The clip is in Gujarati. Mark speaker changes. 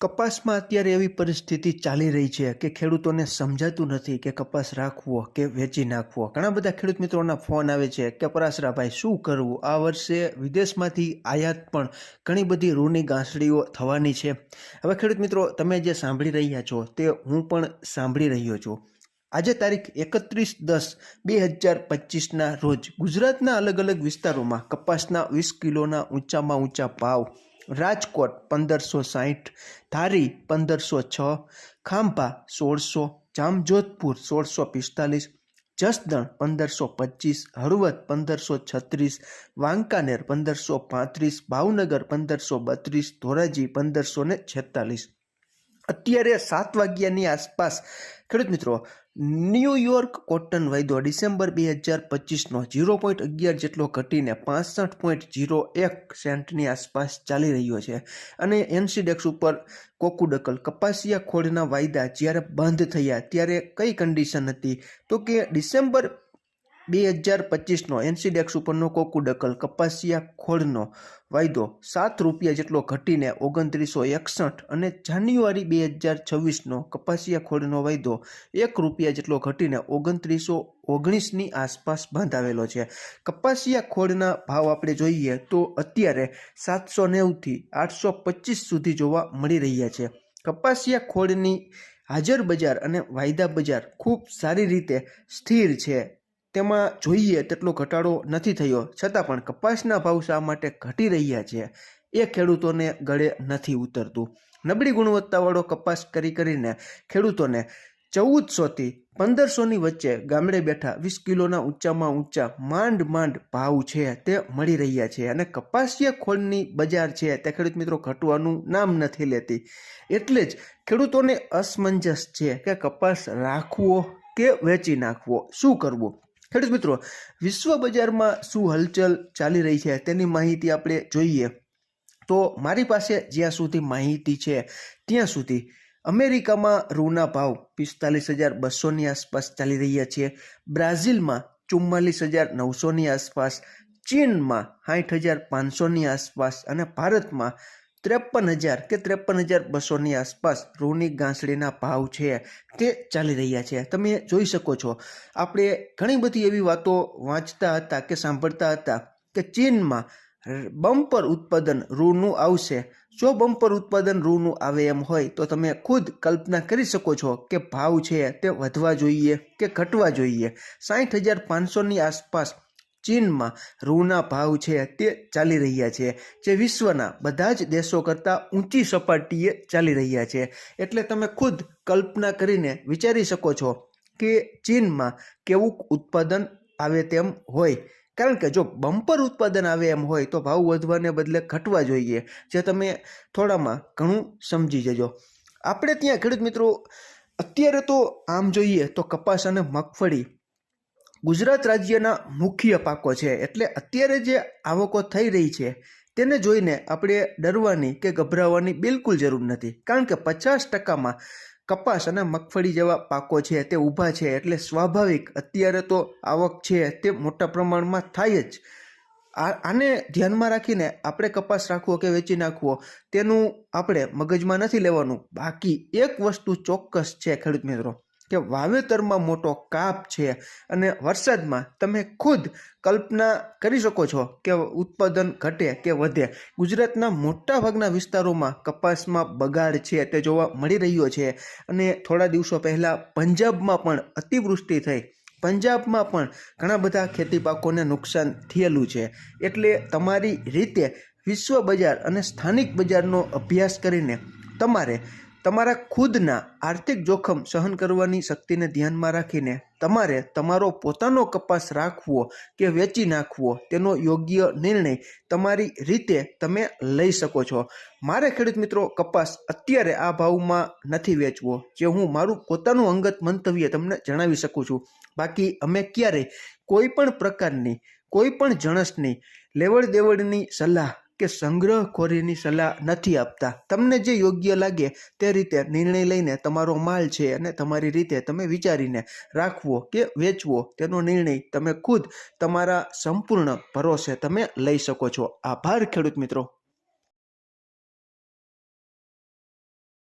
Speaker 1: કપાસમાં અત્યારે એવી પરિસ્થિતિ ચાલી રહી છે કે ખેડૂતોને સમજાતું નથી કે કપાસ રાખવો કે વેચી નાખવો. ઘણા બધા ખેડૂત મિત્રોના ફોન આવે છે કે પરાસરાભાઈ શું કરવું? આ વર્ષે વિદેશમાંથી આયાત પણ ઘણી બધી રૂની ગાંસડીઓ થવાની છે. હવે ખેડૂત મિત્રો, તમે જે સાંભળી રહ્યા છો તે હું પણ સાંભળી રહ્યો છું. આજે તારીખ એકત્રીસ દસ બે હજાર પચીસના રોજ ગુજરાતના અલગ અલગ વિસ્તારોમાં કપાસના વીસ કિલોના ઊંચામાં ઊંચા ભાવ રાજકોટ પંદરસો સાહીઠ, ધારી પંદરસો છ, ખાંભા સોળસો, જામજોધપુર સોળસો પિસ્તાલીસ, જસદણ પંદરસો પચીસ, હળવદ પંદરસો છત્રીસ, વાંકાનેર પંદરસો પાંત્રીસ, ભાવનગર પંદરસો બત્રીસ, ધોરાજી પંદરસો ને છેતાલીસ. અત્યારે સાત વાગ્યાની આસપાસ. ખેડૂત મિત્રો ન્યૂયોર્ક કોટન વાયદો ડિસેમ્બર બે હજાર પચીસનો ઝીરો પોઈન્ટ અગિયાર જેટલો ઘટીને પાસઠ પોઈન્ટ ઝીરો એક સેન્ટની આસપાસ ચાલી રહ્યો છે. અને એનસીડેક્સ ઉપર કોકુડકલ કપાસિયા ખોળના વાયદા જ્યારે બંધ થયા ત્યારે કઈ કન્ડિશન હતી? તો કે ડિસેમ્બર બે હજાર પચીસનો એનસીડેક્સ ઉપરનો કોકુડકલ કપાસિયા ખોળનો વાયદો સાત રૂપિયા જેટલો ઘટીને ઓગણત્રીસો એકસઠ અને જાન્યુઆરી બે હજાર છવ્વીસનો કપાસિયા ખોળનો વાયદો એક રૂપિયા જેટલો ઘટીને ઓગણત્રીસો ઓગણીસની આસપાસ બંધાવેલો છે. કપાસિયા ખોળના ભાવ આપણે જોઈએ તો અત્યારે સાતસો નેવુંથી આઠસો પચીસ સુધી જોવા મળી રહ્યા છે. કપાસિયા ખોળની હાજર બજાર અને વાયદા બજાર ખૂબ સારી રીતે સ્થિર છે. તેમાં જોઈએ તેટલો ઘટાડો નથી થયો. છતાં પણ કપાસના ભાવ શા માટે ઘટી રહ્યા છે એ ખેડૂતોને ગળે નથી ઉતરતું. નબળી ગુણવત્તાવાળો કપાસ કરી કરીને ખેડૂતોને ચૌદસોથી પંદરસોની વચ્ચે ગામડે બેઠા વીસ કિલોના ઊંચામાં ઊંચા માંડ માંડ ભાવ છે તે મળી રહ્યા છે અને કપાસિયા ખોળની બજાર છે તે ખેડૂત મિત્રો ઘટવાનું નામ નથી લેતી. એટલે જ ખેડૂતોને અસમંજસ છે કે કપાસ રાખવો કે વેચી નાખવો? શું કરવું? ખેડૂત મિત્રો વિશ્વ બજારમાં શું હલચલ ચાલી રહી છે તેની માહિતી આપણે જોઈએ. તો મારી પાસે જ્યાં સુધી માહિતી છે, ત્યાં સુધી અમેરિકામાં રૂના ભાવ પિસ્તાલીસ હજાર બસોની આસપાસ ચાલી રહ્યા છે. બ્રાઝિલમાં ચુમ્માલીસ હજાર નવસોની આસપાસ, ચીનમાં સાઠ હજાર પાંચસોની આસપાસ અને ભારતમાં ત્રેપન હજાર કે ત્રેપન હજાર બસોની આસપાસ રૂની ગાંસડીના ભાવ છે તે ચાલી રહ્યા છે. તમે જોઈ શકો છો. આપણે ઘણી બધી એવી વાતો વાંચતા હતા કે સાંભળતા હતા કે ચીનમાં બમ્પર ઉત્પાદન રૂનું આવશે. જો બમ્પર ઉત્પાદન રૂનું આવે એમ હોય તો તમે ખુદ કલ્પના કરી શકો છો કે ભાવ છે તે વધવા જોઈએ કે ઘટવા જોઈએ. સાઠ હજાર પાંચસોની આસપાસ ચીનમાં રૂના ભાવ છે તે ચાલી રહ્યા છે, જે વિશ્વના બધા જ દેશો કરતાં ઊંચી સપાટીએ ચાલી રહ્યા છે. એટલે તમે ખુદ કલ્પના કરીને વિચારી શકો છો કે ચીનમાં કેવું ઉત્પાદન આવે તેમ હોય. કારણ કે જો બમ્પર ઉત્પાદન આવે એમ હોય તો ભાવ વધવાને બદલે ઘટવા જોઈએ, જે તમે થોડામાં ઘણું સમજી જજો. આપણે ત્યાં ખેડૂત મિત્રો, અત્યારે તો આમ જોઈએ તો કપાસ અને મગફળી ગુજરાત રાજ્યના મુખ્ય પાકો છે. એટલે અત્યારે જે આવકો થઈ રહી છે, તેને જોઈને આપણે ડરવાની કે ગભરાવાની બિલકુલ જરૂર નથી. કારણ કે પચાસ ટકામાં કપાસ અને મગફળી જેવા પાકો છે તે ઊભા છે, એટલે સ્વાભાવિક અત્યારે તો આવક છે તે મોટા પ્રમાણમાં થાય જ. આને ધ્યાનમાં રાખીને આપણે કપાસ રાખવો કે વેચી નાખવો, તેનું આપણે મગજમાં નથી લેવાનું. બાકી એક વસ્તુ ચોક્કસ છે ખેડૂત મિત્રો. કે વાવેતરમાં મોટો કાપ છે અને વરસાદમાં તમે ખુદ કલ્પના કરી શકો છો કે ઉત્પાદન ઘટે કે વધે. ગુજરાતના મોટા ભાગના વિસ્તારોમાં કપાસમાં બગાડ છે તે જોવા મળી રહ્યો છે અને થોડા દિવસો પહેલાં પંજાબમાં પણ અતિવૃષ્ટિ થઈ. પંજાબમાં પણ ઘણા બધા ખેતી પાકોને નુકસાન થયેલું છે. એટલે તમારી રીતે વિશ્વ બજાર અને સ્થાનિક બજારનો અભ્યાસ કરીને તમારે તમારા ખુદના આર્થિક જોખમ સહન કરવાની શક્તિને ધ્યાનમાં રાખીને તમારે તમારો પોતાનો કપાસ રાખવો કે વેચી નાખવો તેનો યોગ્ય નિર્ણય તમારી રીતે તમે લઈ શકો છો. મારે ખેડૂત મિત્રો કપાસ અત્યારે આ ભાવમાં નથી વેચવો, જે હું મારું પોતાનું અંગત મંતવ્ય તમને જણાવી શકું છું. બાકી અમે ક્યારેય કોઈ પણ પ્રકારની, કોઈ પણ જણસની લેવડ દેવડની સલાહ કે સંગ્રહખોરીની સલાહ નથી આપતા. તમને જે યોગ્ય લાગે તે રીતે નિર્ણય લઈને તમારો માલ છે અને તમારી રીતે તમે વિચારીને રાખવો કે વેચવો, તેનો નિર્ણય તમે ખુદ તમારા સંપૂર્ણ ભરોસે તમે લઈ શકો છો. આભાર ખેડૂત મિત્રો.